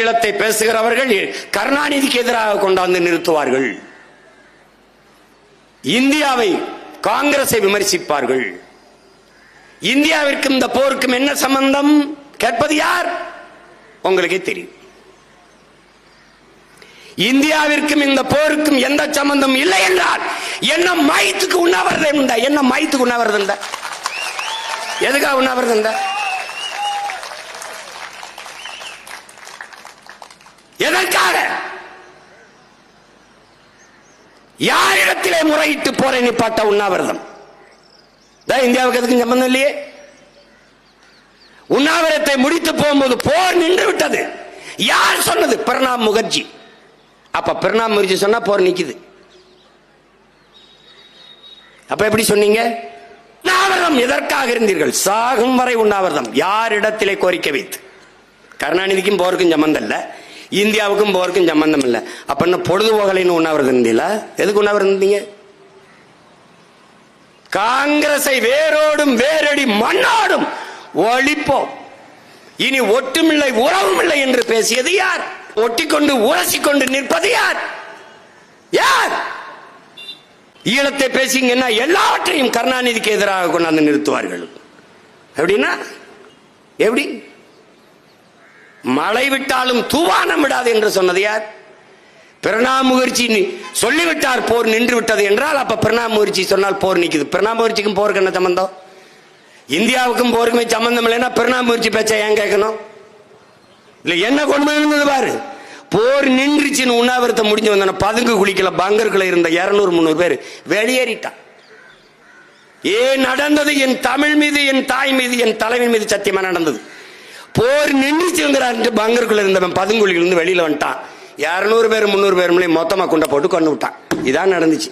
ஈழத்தை பேசுகிறவர்கள் கருணாநிதிக்கு எதிராக கொண்டாந்து நிறுத்துவார்கள். இந்தியாவை காங்கிரஸை விமர்சிப்பார்கள். இந்தியாவிற்கும் இந்த போருக்கும் என்ன சம்பந்தம்? கேட்பது யார்? உங்களுக்கே தெரியும். இந்தியாவிற்கும் இந்த போருக்கும் எந்த சம்பந்தம் இல்லை என்றால் என்ன மயத்துக்கு உண்ணாவிரதம் என்ன மயத்துக்கு உண்ணாவிரதம் எதுக்காக உண்ணாவிரதம் உண்டா எதற்காக யாரிடத்திலே முறையிட்டு போரை நிப்பாட்ட உண்ணாவிரதம்? இந்தியாவுக்கு எதுக்கும் சம்பந்தம் இல்லையே? உண்ணாவிரத்தை முடித்து போகும்போது போர் நின்று விட்டது. யார் சொன்னது? பிரணாப் முகர்ஜி. அப்ப பிரணாப் முகர்ஜி சொன்னா போர் நிக்குது. அப்ப எப்படி சொன்னீங்க? உண்ணாவிரதம் எதற்காக இருந்தீர்கள்? சாகும் வரை உண்ணாவிரதம். யாரிடத்திலே கோரிக்கை வைத்து? கருணாநிதிக்கும் போருக்கும் சம்பந்தம் இல்ல. இந்தியாவுக்கும் போருக்கும் சம்பந்தம் இல்லை அப்ப என்ன பொழுதுபோகலைன்னு உண்ணாவிரதம் இருந்தீங்களா? எதுக்கு உண்ணாவிரதம் இருந்தீங்க? காங்கிரஸை வேரோடும் வேரடி மண்ணாடும் ஒழிப்போம். இனி ஒட்டுமில்லை உறவுமில்லை என்று பேசியது யார்? ஒட்டிக்கொண்டு உரசிக்கொண்டு நிற்பது யார்? யார்? ஈழத்தை பேசிங்கன்னா எல்லாவற்றையும் கருணாநிதிக்கு எதிராக கொண்டாந்து நிறுத்துவார்கள். எப்படின்னா? எப்படி? மழை விட்டாலும் தூவானம் விடாது என்று சொன்னது யார்? பிரணாப் முகர்ஜி சொல்லிவிட்டார் போர் நின்று விட்டது என்றால் அப்ப பிரணாப் முகர்ஜி சொன்னால் போர் நிற்குது பிரணாப் முகர்ஜிக்கும் போருக்கு என்ன சம்பந்தம்? இந்தியாவுக்கும் போருக்குமே சம்பந்தம் இல்லைன்னா பிரணாப் முகர்ஜி பேச்ச ஏன் கேட்கணும்? இல்ல என்ன கொண்டு இருந்தது பாரு? போர் நின்றுச்சுன்னு உண்ணாவிரத்தை முடிஞ்சு வந்தன பதுங்கு குளிக்கல பங்கருக்குள்ள இருந்த இருநூறு முந்நூறு பேர் வெளியேறிட்டான். ஏன் நடந்தது? என் தமிழ் மீது என் தாய் மீது என் தலைவன் மீது சத்தியமா நடந்தது? போர் நின்றுச்சுங்கிறான்ட்டு பங்கருக்குள்ள இருந்தவன் பதுங்குழியிலிருந்து வெளியில வந்துட்டான். இரநூறு பேர் முந்நூறு பேர் மொத்தமாக குண்டை போட்டு கொண்டு விட்டான் இதான் நடந்துச்சு.